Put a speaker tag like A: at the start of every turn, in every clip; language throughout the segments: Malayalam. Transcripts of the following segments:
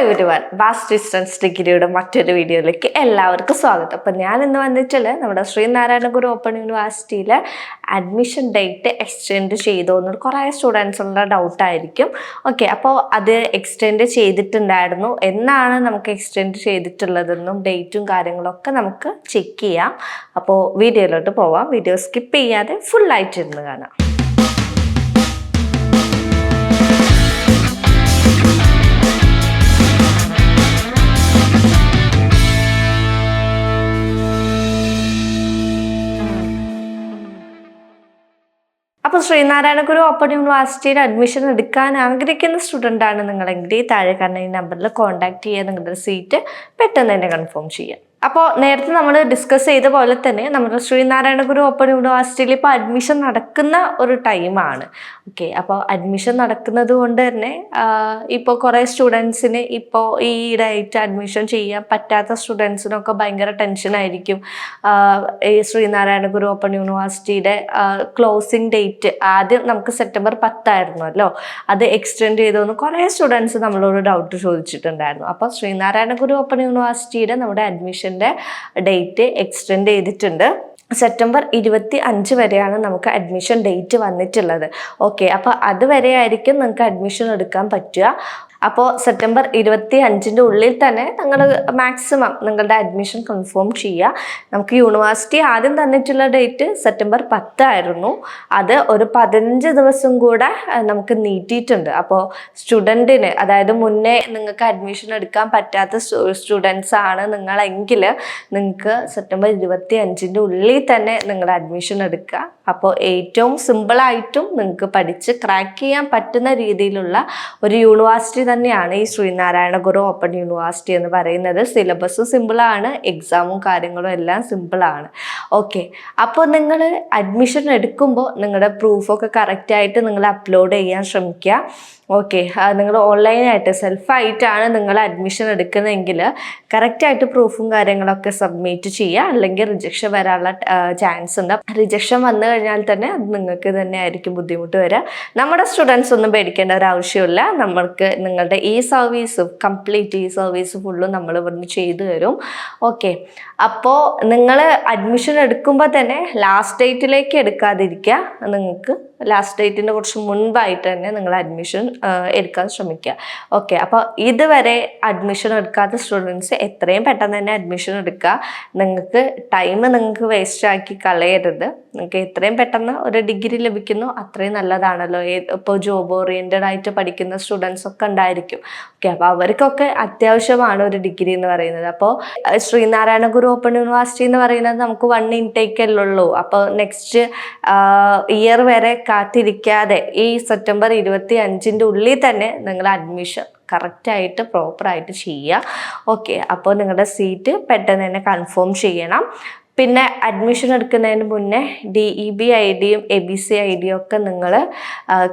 A: 682017.
B: ഒരു വൺ ബാസ് ഡിസ്റ്റൻസ് ഡിഗ്രിയുടെ മറ്റൊരു വീഡിയോയിലേക്ക് എല്ലാവർക്കും സ്വാഗതം. അപ്പം ഞാൻ ഇന്ന് വന്നിട്ടുള്ള നമ്മുടെ ശ്രീനാരായണ ഗുരു ഓപ്പൺ യൂണിവേഴ്സിറ്റിയിൽ അഡ്മിഷൻ ഡേറ്റ് എക്സ്റ്റെൻഡ് ചെയ്തോ എന്ന് കുറേ സ്റ്റുഡൻസുള്ള ഡൗട്ടായിരിക്കും ഓക്കെ അപ്പോൾ അത് എക്സ്റ്റെൻഡ് ചെയ്തിട്ടുണ്ടായിരുന്നു. എന്നാണ് നമുക്ക് എക്സ്റ്റെൻഡ് ചെയ്തിട്ടുള്ളതെന്നും ഡേറ്റും കാര്യങ്ങളൊക്കെ നമുക്ക് ചെക്ക് ചെയ്യാം. അപ്പോൾ വീഡിയോയിലോട്ട് പോവാം. വീഡിയോ സ്കിപ്പ് ചെയ്യാതെ ഫുള്ളായിട്ടിരുന്ന് കാണാം. ശ്രീനാരായണ ഗുരു ഓപ്പൺ യൂണിവേഴ്സിറ്റിയിൽ അഡ്മിഷൻ എടുക്കാൻ ആഗ്രഹിക്കുന്ന സ്റ്റുഡന്റ് ആണ് നിങ്ങളെങ്കിൽ താഴെ കാണുന്ന ഈ നമ്പറിൽ കോൺടാക്ട് ചെയ്യുക നിങ്ങളുടെ സീറ്റ് പെട്ടെന്ന് തന്നെ കൺഫേം ചെയ്യാം. അപ്പോൾ നേരത്തെ നമ്മൾ ഡിസ്കസ് ചെയ്ത പോലെ തന്നെ നമ്മുടെ ശ്രീനാരായണ ഗുരു ഓപ്പൺ യൂണിവേഴ്സിറ്റിയിൽ ഇപ്പോൾ അഡ്മിഷൻ നടക്കുന്ന ഒരു ടൈമാണ് ഓക്കെ അപ്പോൾ അഡ്മിഷൻ നടക്കുന്നത് കൊണ്ട് തന്നെ ഇപ്പോൾ കുറേ സ്റ്റുഡൻസിന് ഇപ്പോൾ ഈ ഈടായിട്ട് അഡ്മിഷൻ ചെയ്യാൻ പറ്റാത്ത സ്റ്റുഡൻസിനൊക്കെ ഭയങ്കര ടെൻഷനായിരിക്കും ഈ ശ്രീനാരായണ ഗുരു ഓപ്പൺ യൂണിവേഴ്സിറ്റിയുടെ ക്ലോസിംഗ് ഡേറ്റ് ആദ്യം നമുക്ക് സെപ്റ്റംബർ പത്തായിരുന്നല്ലോ അത് എക്സ്റ്റെൻഡ് ചെയ്തോന്ന് കുറേ സ്റ്റുഡൻസ് നമ്മളോട് ഡൗട്ട് ചോദിച്ചിട്ടുണ്ടായിരുന്നു. അപ്പോൾ ശ്രീനാരായണ ഗുരു ഓപ്പൺ യൂണിവേഴ്സിറ്റിയുടെ നമ്മുടെ ഡേറ്റ് എക്സ്റ്റെൻഡ് ചെയ്തിട്ടുണ്ട്. സെപ്റ്റംബർ ഇരുപത്തി അഞ്ച് വരെയാണ് നമുക്ക് അഡ്മിഷൻ ഡേറ്റ് വന്നിട്ടുള്ളത്. ഓക്കെ അപ്പോൾ അതുവരെ ആയിരിക്കും നിങ്ങൾക്ക് അഡ്മിഷൻ എടുക്കാൻ പറ്റുക. അപ്പോൾ സെപ്റ്റംബർ ഇരുപത്തി അഞ്ചിന്റെ ഉള്ളിൽ തന്നെ നിങ്ങൾ മാക്സിമം നിങ്ങളുടെ അഡ്മിഷൻ കൺഫേം ചെയ്യുക. നമുക്ക് യൂണിവേഴ്സിറ്റി ആദ്യം തന്നിട്ടുള്ള ഡേറ്റ് സെപ്റ്റംബർ പത്തായിരുന്നു അത് ഒരു പതിനഞ്ച് ദിവസം കൂടെ നമുക്ക് നീട്ടിയിട്ടുണ്ട്. അപ്പോൾ സ്റ്റുഡന്റിന് അതായത് മുന്നേ നിങ്ങൾക്ക് അഡ്മിഷൻ എടുക്കാൻ പറ്റാത്ത സ്റ്റുഡൻസ് ആണ് നിങ്ങളെങ്കിൽ നിങ്ങൾക്ക് സെപ്റ്റംബർ ഇരുപത്തി അഞ്ചിന്റെ ഉള്ളിൽ തന്നെ നിങ്ങൾ അഡ്മിഷൻ എടുക്കുക. അപ്പോൾ ഏറ്റവും സിമ്പിളായിട്ടും നിങ്ങൾക്ക് പഠിച്ച് ക്രാക്ക് ചെയ്യാൻ പറ്റുന്ന രീതിയിലുള്ള ഒരു യൂണിവേഴ്സിറ്റി തന്നെയാണ് ഈ ശ്രീനാരായണ ഗുരു ഓപ്പൺ യൂണിവേഴ്സിറ്റി എന്ന് പറയുന്നത്. സിലബസും സിമ്പിളാണ് എക്സാമും കാര്യങ്ങളും എല്ലാം സിമ്പിളാണ് ഓക്കെ അപ്പോൾ നിങ്ങൾ അഡ്മിഷൻ എടുക്കുമ്പോൾ നിങ്ങളുടെ പ്രൂഫൊക്കെ കറക്റ്റായിട്ട് നിങ്ങൾ അപ്ലോഡ് ചെയ്യാൻ ശ്രമിക്കുക. ഓക്കെ നിങ്ങൾ ഓൺലൈനായിട്ട് സെൽഫായിട്ടാണ് നിങ്ങൾ അഡ്മിഷൻ എടുക്കുന്നതെങ്കിൽ കറക്റ്റായിട്ട് പ്രൂഫും കാര്യങ്ങളൊക്കെ സബ്മിറ്റ് ചെയ്യുക. അല്ലെങ്കിൽ റിജക്ഷൻ വരാനുള്ള ചാൻസ് ഉണ്ട്. റിജക്ഷൻ വന്നു കഴിഞ്ഞാൽ തന്നെ അത് നിങ്ങൾക്ക് തന്നെ ആയിരിക്കും ബുദ്ധിമുട്ട് വരിക. നമ്മുടെ സ്റ്റുഡൻസ് ഒന്നും പേടിക്കേണ്ട ഒരു ആവശ്യമില്ല നമ്മൾക്ക് നിങ്ങളുടെ ഈ സർവീസ് കംപ്ലീറ്റ് ഈ സർവീസ് ഫുള്ളും നമ്മൾ ഇവിടുന്ന് ചെയ്തു തരും. ഓക്കെ അപ്പോൾ നിങ്ങൾ അഡ്മിഷൻ എടുക്കുമ്പോൾ തന്നെ ലാസ്റ്റ് ഡേറ്റിലേക്ക് എടുക്കാതിരിക്കുക. നിങ്ങൾക്ക് ലാസ്റ്റ് ഡേറ്റിന് കുറച്ച് മുൻപായിട്ട് തന്നെ നിങ്ങൾ അഡ്മിഷൻ എടുക്കാൻ ശ്രമിക്കുക. ഓക്കെ അപ്പോൾ ഇതുവരെ അഡ്മിഷൻ എടുക്കാത്ത സ്റ്റുഡൻസ് എത്രയും പെട്ടെന്ന് തന്നെ അഡ്മിഷൻ എടുക്കുക. നിങ്ങൾക്ക് ടൈം നിങ്ങൾക്ക് വേസ്റ്റ് ആക്കി കളയരുത്. നിങ്ങൾക്ക് എത്രയും പെട്ടെന്ന് ഒരു ഡിഗ്രി ലഭിക്കുന്നു അത്രയും നല്ലതാണല്ലോ. ഇപ്പോൾ ജോബ് ഓറിയന്റഡ് ആയിട്ട് പഠിക്കുന്ന സ്റ്റുഡൻസ് ഒക്കെ ഉണ്ടായിരിക്കും. ഓക്കെ അപ്പോൾ അവർക്കൊക്കെ അത്യാവശ്യമാണ് ഒരു ഡിഗ്രി എന്ന് പറയുന്നത്. അപ്പോൾ ശ്രീനാരായണ ഗുരു ഓപ്പൺ യൂണിവേഴ്സിറ്റി എന്ന് പറയുന്നത് നമുക്ക് വൺ ഇൻടേക്ക് അല്ലേ ഉള്ളൂ. അപ്പോൾ നെക്സ്റ്റ് ഇയർ വരെ കാത്തിരിക്കാതെ ഈ സെപ്റ്റംബർ ഇരുപത്തി അഞ്ചിന്റെ ഉള്ളിൽ തന്നെ നിങ്ങൾ അഡ്മിഷൻ കറക്റ്റായിട്ട് പ്രോപ്പറായിട്ട് ചെയ്യുക. ഓക്കെ അപ്പോൾ നിങ്ങളുടെ സീറ്റ് പെട്ടെന്ന് തന്നെ കൺഫേം ചെയ്യണം. പിന്നെ അഡ്മിഷൻ എടുക്കുന്നതിന് മുന്നേ ഡി ഇ ബി ഐ ഡിയും എ ബി സി ഐ ഡിയും ഒക്കെ നിങ്ങൾ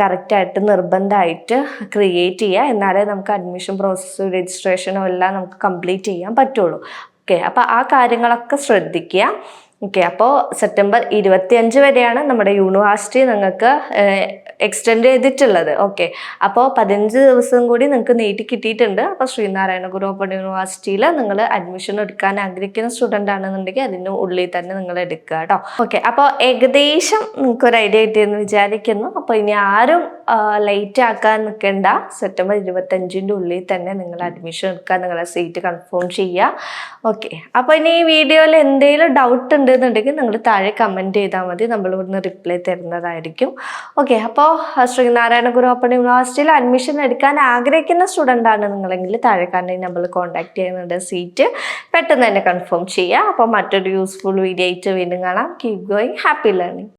B: കറക്റ്റായിട്ട് നിർബന്ധമായിട്ട് ക്രിയേറ്റ് ചെയ്യുക. എന്നാലേ നമുക്ക് അഡ്മിഷൻ പ്രോസസ്സും രജിസ്ട്രേഷനും എല്ലാം നമുക്ക് കംപ്ലീറ്റ് ചെയ്യാൻ പറ്റുള്ളൂ. ഓക്കെ അപ്പോൾ ആ കാര്യങ്ങളൊക്കെ ശ്രദ്ധിക്കുക. ഓക്കെ അപ്പോൾ സെപ്റ്റംബർ ഇരുപത്തിയഞ്ച് വരെയാണ് നമ്മുടെ യൂണിവേഴ്സിറ്റി നിങ്ങൾക്ക് എക്സ്റ്റെൻഡ് ചെയ്തിട്ടുള്ളത്. ഓക്കെ അപ്പോൾ പതിനഞ്ച് ദിവസം കൂടി നിങ്ങൾക്ക് നീട്ടി കിട്ടിയിട്ടുണ്ട്. അപ്പോൾ ശ്രീനാരായണ ഗുരു ഓപ്പൺ യൂണിവേഴ്സിറ്റിയിൽ നിങ്ങൾ അഡ്മിഷൻ എടുക്കാൻ ആഗ്രഹിക്കുന്ന സ്റ്റുഡന്റ് ആണെന്നുണ്ടെങ്കിൽ അതിന്റെ ഉള്ളിൽ തന്നെ നിങ്ങൾ എടുക്കുക കേട്ടോ ഓക്കെ അപ്പോൾ ഏകദേശം നിങ്ങൾക്ക് ഒരു ഐഡിയ കിട്ടിയെന്ന് വിചാരിക്കുന്നു. അപ്പോൾ ഇനി ആരും ലേറ്റ് ആക്കാൻ നിൽക്കേണ്ട സെപ്റ്റംബർ ഇരുപത്തഞ്ചിന്റെ ഉള്ളിൽ തന്നെ നിങ്ങൾ അഡ്മിഷൻ എടുക്കാൻ നിങ്ങളുടെ സീറ്റ് കൺഫേം ചെയ്യുക. ഓക്കെ അപ്പോൾ ഇനി ഈ വീഡിയോയിൽ എന്തെങ്കിലും ഡൗട്ട് ഉണ്ടെന്നുണ്ടെങ്കിൽ നിങ്ങൾ താഴെ കമന്റ് ചെയ്താൽ മതി. നമ്മൾ ഇവിടുന്ന് റിപ്ലൈ തരുന്നതായിരിക്കും. ഓക്കെ അപ്പോൾ ശ്രീനാരായണ ഗുരു ഓപ്പൺ യൂണിവേഴ്സിറ്റിയിൽ അഡ്മിഷൻ എടുക്കാൻ ആഗ്രഹിക്കുന്ന സ്റ്റുഡന്റ് ആണ് നിങ്ങളെങ്കിൽ താഴെ കാണുന്ന നമ്പർ കോൺടാക്ട് ചെയ്യുന്നുണ്ട്. സീറ്റ് പെട്ടെന്ന് തന്നെ കൺഫേം ചെയ്യുക. അപ്പോൾ മറ്റൊരു യൂസ്ഫുൾ വീഡിയോ ആയിട്ട് വീണ്ടും കാണാം. Keep going happy learning